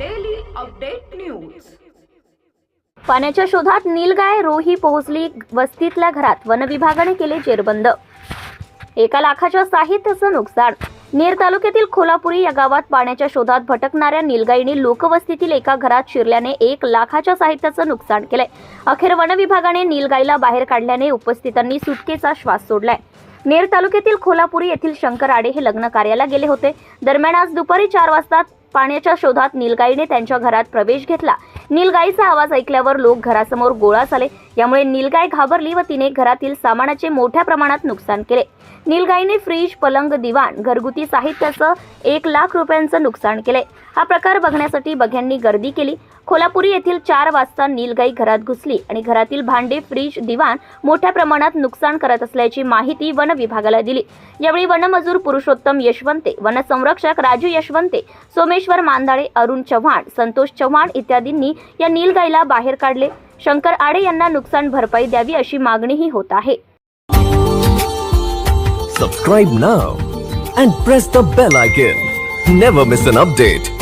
Update news पाण्याच्या शोधात नीलगाय रोही पोहोचली वस्तीतल्या घरात. वनविभागाने केले जेरबंद. एका लाखाच्या साहित्याचं नुकसान. नेर तालुक्यातील खोलापुरी या गावात पाण्याच्या शोधात भटकणाऱ्या नीलगाईने लोकवस्तीतील एका घरात शिरल्याने एक लाखाच्या साहित्याचं नुकसान केलंय. अखेर वनविभागाने नीलगाईला बाहेर काढल्याने उपस्थितांनी सुटकेचा श्वास सोडलाय. नेर तालुक्यातील खोलापुरी येथील शंकर आडे हे लग्न कार्याला गेले होते. दरम्यान आज दुपारी चार वाजता पाण्याच्या शोधात नीलगाईने त्यांच्या घरात प्रवेश घेतला. नीलगाईचा आवाज ऐकल्यावर लोक घरासमोर गोळा झाले. यामुळे नीलगाय घाबरली व तिने घरातील सामानाचे मोठ्या प्रमाणात नुकसान केले. नीलगाईने फ्रीज पलंग दिवाण घरगुती साहित्याचं एक लाख रुपयांचं नुकसान केले. हा प्रकार बघण्यासाठी बघ्यांनी गर्दी केली. कोल्हापुरी येथील चार वाजता नीलगाई घरात घुसली आणि घरातील भांडे फ्रीज दिवाण मोठ्या प्रमाणात नुकसान करत असल्याची माहिती वन विभागाला दिली. यावेळी वनमजूर पुरुषोत्तम यशवंते वनसंरक्षक राजू यशवंते सोमेश्वर मांदाळे अरुण चव्हाण संतोष चव्हाण इत्यादींनी या नीलगाईला बाहेर काढले. शंकर आडे यांना नुकसान भरपाई द्यावी अशी मागणीही होत आहे. Subscribe now and press the bell icon never miss an update